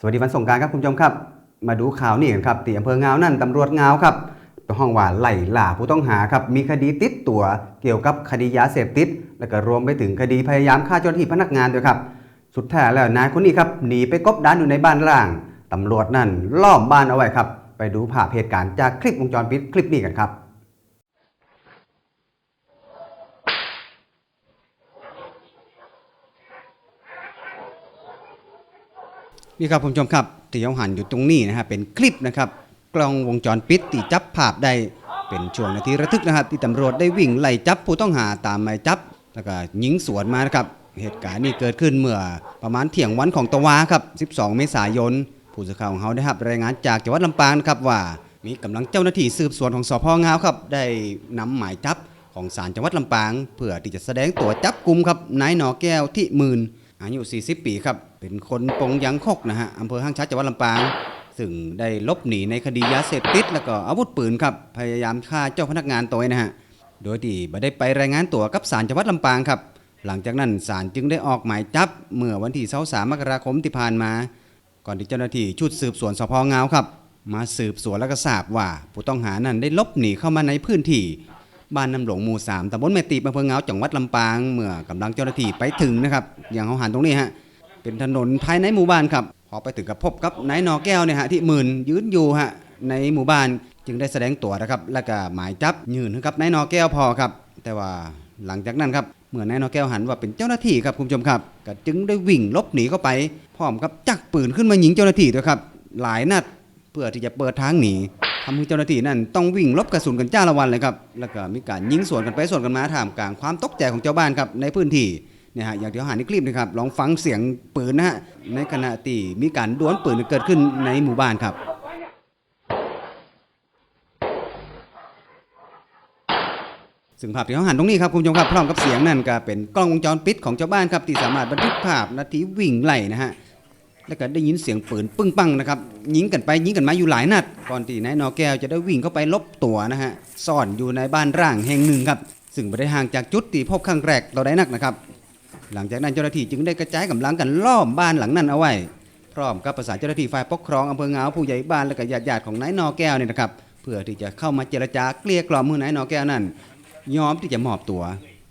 สวัสดีวันสงการครับคุณผู้ชมครับ มาดูข่าวนี่กันครับที่อำเภอเงานั่นตำรวจเงาครับห้องว่าไล่ล่าผู้ต้องหาครับมีคดีติดตัวเกี่ยวกับคดียาเสพติด และก็รวมไปถึงคดีพยายามฆ่าเจ้าหน้าที่พนักงานด้วยครับ สุดท้ายแล้วนายคนนี้ครับหนีไปกบดานอยู่ในบ้านล่างตำรวจนั่นล้อมบ้านเอาไว้ครับ ไปดูภาพเหตุการณ์จากคลิปวงจรปิดคลิปนี้กันครับ นี่ครับคุณผู้ชมครับที่เราหันอยู่ตรงนี้นะฮะเป็นคลิปนะครับกล้องวงจรปิดที่จับภาพได้เป็นช่วงนาทีระทึกนะครับที่ตำรวจได้วิ่งไล่จับผู้ต้องหาตามหมายจับแล้วก็ยิงสวนมานะครับเหตุการณ์นี้เกิดขึ้นเมื่อประมาณเที่ยงวันของตะวาครับ 12 เมษายน ผู้สื่อข่าวของเขาได้รับรายงานจากจังหวัดลำปางนะครับว่า มีกำลังเจ้าหน้าที่สืบสวนของสพงาวครับได้นำหมายจับของศาลจังหวัดลำปาง เพื่อที่จะแสดงตัวจับกลุ่มครับนายหนอแก้วที่หมื่นอายุ 40 ปีครับ เป็นคนปงยังคกนะฮะอำเภอห้างชัดจังหวัดลำปาง ซึ่งได้ลบหนีในคดียาเสพติด แล้วก็อาวุธปืนครับพยายามฆ่าเจ้าพนักงานตัวเองนะฮะโดยที่ไม่ได้ไปรายงานตัวกับศาลจังหวัดลำปางครับ หลังจากนั้นศาลจึงได้ออกหมายจับเมื่อวันที่23มกราคมที่ผ่านมา ก่อนที่เจ้าหน้าที่ชุดสืบสวนสพงาวครับ มาสืบสวนแล้วก็ทราบว่า ผู้ต้องหานั้นได้ลบหนีเข้ามาในพื้นที่บ้านน้ำหลวงหมู่สามตำบลแม่ตีบอำเภอเงาจังหวัดลำปาง เมื่อกำลังเจ้าหน้าที่ไปถึงนะครับ อย่างเขาหันตรงนี้ฮะ เป็นถนนภายในหมู่บ้านครับพอไปถึงกับพบกับนายนอแก้วเนี่ยฮะที่หมื่นยืนอยู่ฮะในหมู่บ้านจึงได้แสดงตัวนะครับ แล้วก็หมายจับยืนให้กับนายนอแก้วพอครับ แต่ว่าหลังจากนั้นครับเมื่อนายนอแก้วหันว่าเป็นเจ้าหน้าที่ครับคุณผู้ชมครับ ก็จึงได้วิ่งลบหนีเข้าไป พร้อมกับจักปืนขึ้นมายิงเจ้าหน้าที่ด้วยครับ หลายนัดเพื่อที่จะเปิดทางหนีทำให้เจ้าหน้าที่นั่นต้องวิ่งลบกระสุนกันจ้าละวันเลยครับแล้วก็มีการยิงสวนกันไปสวนกันมาท่ามกลางความตกใจของเจ้าบ้านครับในพื้นที่ เนี่ยฮะอย่างที่เราห็นในคลิปนะครับลองฟังเสียงปืนนะฮะในขณะที่มีการดวลปืนเกิดขึ้นในหมู่บ้านครับซึ่งภาพที่เขาหันตรงนี้ครับคุณผู้ชมครับพร้อมกับเสียงนั่นก็เป็นกล้องวงจรปิดของชาวบ้านครับที่สามารถบันทึกภาพนาทีวิ่งไล่นะฮะแล้วก็ได้ยินเสียงปืนปึ้งปังนะครับยิงกันไปยิงกันมาอยู่หลายนัด ก่อนที่นายนอแก้วจะได้วิ่งเข้าไปลบตัวนะฮะซ่อนอยู่ในบ้านร่างแห่งหนึ่งครับ ซึ่งไม่ได้ห่างจากจุดที่พบครั้งแรกเราได้นักนะครับ หลังจากนั้นเจ้าหน้าที่จึงได้กระจายกำลังกันล้อมบ้านหลังนั้นเอาไว้ พร้อมกับประสานเจ้าหน้าที่ฝ่ายปกครองอำเภอเงาผู้ใหญ่บ้านและก็ญาติๆของนายนอแก้วเนี่ยนะครับ เพื่อที่จะเข้ามาเจรจาเกลี้ยกล่อมมือนายนอแก้วนั้นยอมที่จะมอบตัว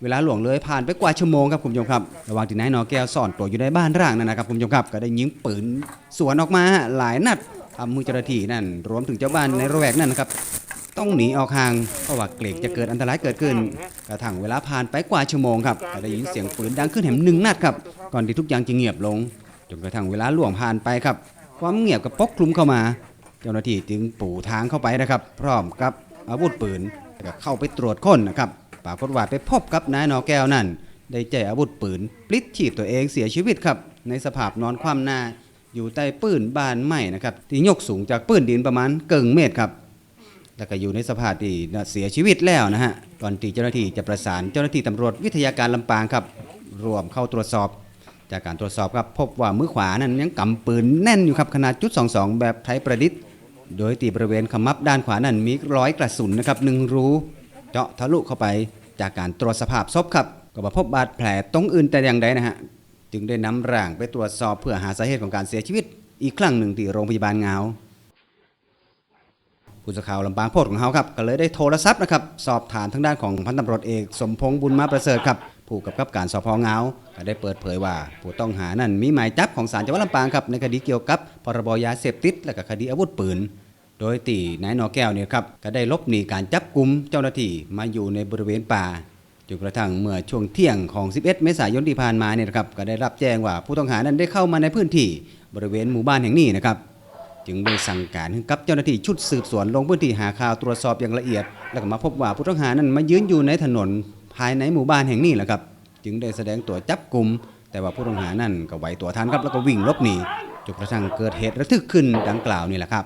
เวลาหลวงเลยผ่านไปกว่าชั่วโมงครับคุณผู้ชมครับระหว่างที่นายนอแก้วซ่อนตัวอยู่ในบ้านร่างนั่นนะครับคุณผู้ชมครับก็ได้ยิงปืนสวนออกมาหลายนัดทำมือเจ้าหน้าที่นั่น รวมถึงเจ้าบ้านในระแวกนั่นนะครับ ต้องหนีออกห่างเพราะว่าเกรงจะเกิดอันตรายเกิดขึ้น กระทั่งเวลาผ่านไปกว่าชั่วโมงครับได้ยินเสียงปืนดังขึ้นแหมหนึ่งนัดครับก่อนที่ทุกอย่างจะเงียบลงจนกระทั่งเวลาล่วงผ่านไปครับ ความเงียบก็ปกคลุมเข้ามา เจ้าหน้าที่จึงปูทางเข้าไปนะครับ พร้อมกับอาวุธปืนแล้วก็เข้าไปตรวจค้นนะครับปรากฏว่าไปพบกับนายนอแก้วนั่น ได้ใจอาวุธปืนปลิดชีพตัวเองเสียชีวิตครับ ในสภาพนอนคว่ำหน้าอยู่ใต้ปืนบานไม้นะครับที่ยกสูงจากปืนดินประมาณเกิงเมตรครับ แล้วก็อยู่ในสภาพที่เสียชีวิตแล้วนะฮะก่อนที่เจ้าหน้าที่จะประสานเจ้าหน้าที่ตำรวจวิทยาการลำปางครับรวมเข้าตรวจสอบ จากการตรวจสอบครับพบว่ามือขวานั้นยังกำปืนแน่นอยู่ครับขนาดจุด22 แบบไทยประดิษฐ์ โดยตีบริเวณขมับด้านขวานั้นมีร้อยกระสุนนะครับหนึ่งรูเจาะทะลุเข้าไปจากการตรวจสภาพศพครับก็บพบบาดแผลตรงอื่นแต่อย่างใดนะฮะจึงได้นำร่างไปตรวจสอบเพื่อหาสาเหตุของการเสียชีวิต อีกครั้งหนึ่งที่โรงพยาบาลเงา ผู้สื่อข่าวลำปางโพดของเขาครับก็เลยได้โทรศัพท์นะครับสอบถามทางด้านของพันตำรวจเอกสมพงษ์บุญมาประเสริฐครับผู้กำกับการสพเงาก็ได้เปิดเผยว่า ผู้ต้องหานั้นมีหมายจับของศาลจังหวัดลำปางครับในคดีเกี่ยวกับพรบยาเสพติดและก็คดีอาวุธปืน โดยตีนายนอแก้วเนี่ยครับก็ได้ลบหนีการจับกลุ่มเจ้าหน้าที่มาอยู่ในบริเวณป่าจนกระทั่งเมื่อช่วงเที่ยงของ 11 เมษายนที่ผ่านมาเนี่ยครับก็ได้รับแจ้งว่าผู้ต้องหานั้นได้เข้ามาในพื้นที่บริเวณหมู่บ้านแห่งนี้นะครับ จึงได้สั่งการให้กับเจ้าหน้าที่ชุดสืบสวนลงพื้นที่หาข่าวตรวจสอบอย่างละเอียด แล้วก็มาพบว่าผู้ต้องหานั้นมายืนอยู่ในถนนภายในหมู่บ้านแห่งนี้แหละครับ จึงได้แสดงตัวจับกลุ่มแต่ว่าผู้ต้องหานั้นก็ไหวตัวทันครับแล้วก็วิ่งหลบหนีจนกระทั่งเกิดเหตุระทึกขึ้นดังกล่าวนี่แหละครับ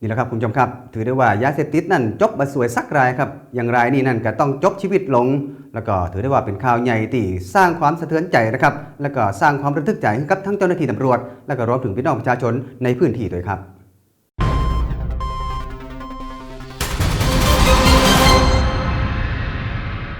นี่แหละครับคุณผู้ชมครับ ถือได้ว่ายาเสพติดนั่นจบมาสวยสักรายครับ อย่างไรนี่นั่นก็ต้องจบชีวิตลง แล้วก็ถือได้ว่าเป็นข่าวใหญ่ที่สร้างความสะเทือนใจนะครับ แล้วก็สร้างความระทึกใจให้กับทั้งเจ้าหน้าที่ตำรวจ แล้วก็รวมถึงพี่น้องประชาชนในพื้นที่ด้วยครับ